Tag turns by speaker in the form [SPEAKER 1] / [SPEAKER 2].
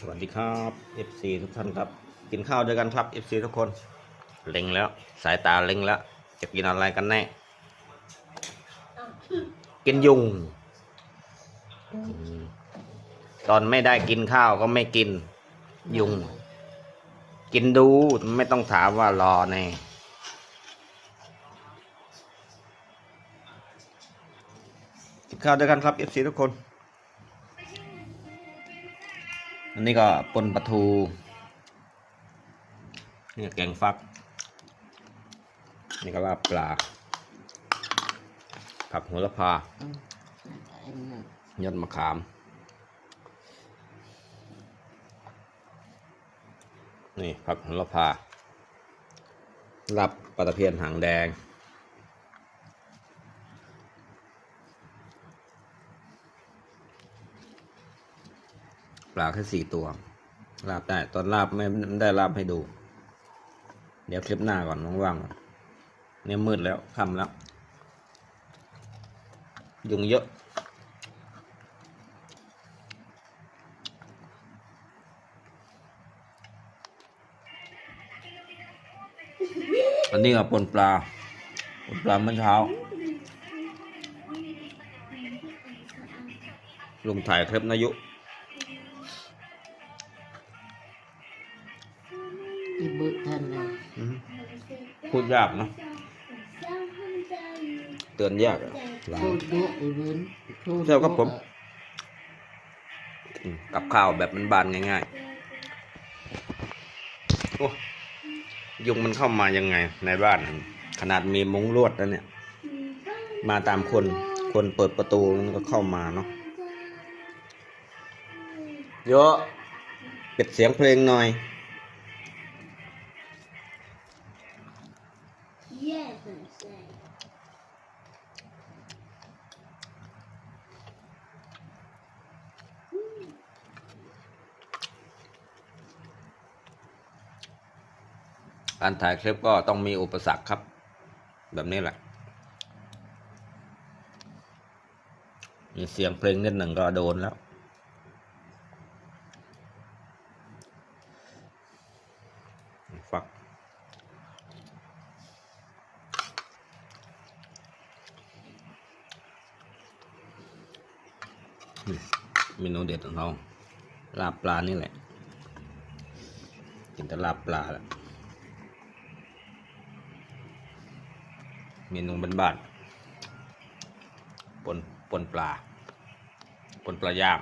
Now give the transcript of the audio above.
[SPEAKER 1] สวัสดีครับ FC ทุกท่านครับ กินข้าวด้วยกันครับ FC ทุกคนเล็งแล้ว สายตาเล็งแล้ว จะกินอะไรกันแน่ กินยุง ตอนไม่ได้กินข้าวก็ไม่กิน ยุง กินดูไม่ต้องถามว่ารอแน่กินข้าวด้วยกันครับ FC ทุกคน อันนี้ก็ปนปลาทูนี่แกงฟัก นี่ก็ลาบปลา ผักโหระพายอดมะขาม นี่ผักโหระพาลาบปลาตะเพียนหางแดง ปลาแค่สี่ตัว ลาบได้ตอนลาบไม่ได้ลาบให้ดู เดี๋ยวคลิปหน้าก่อนว่างๆก่อนเนี่ยมืดแล้วค่ำแล้ว ยุงเยอะอันนี้ก็ปนปลาปนปลาเมื่อเช้าลุงถ่ายคลิปนายุ
[SPEAKER 2] ท่านเลย
[SPEAKER 1] อืมพูดยากเนอะเตือนยากอะ หลาย
[SPEAKER 2] พูดเยอะอีเวนพูด
[SPEAKER 1] เจ้าครับผม อืมกับข้าวแบบมันบานๆง่ายๆโอ้ยุงมันเข้ามายังไง ในบ้าน ขนาดมีมุ้งลวดแล้วเนี่ย มาตามคน คนเปิดประตูมันก็เข้ามาเนาะเยอะปิดเสียงเพลงหน่อย
[SPEAKER 3] Yes, I'm saying.
[SPEAKER 1] การถ่ายคลิปก็ต้องมีอุปสรรคครับ แบบนี้แหละ มีเสียงเพลงนิดหนึ่งก็โดนแล้วฟัก เมนูเด็ดของเราลาบปลานี่แหละ กินแต่ลาบปลาแหละเมนูบ้านๆปนปนปลา ปนปลาย่าง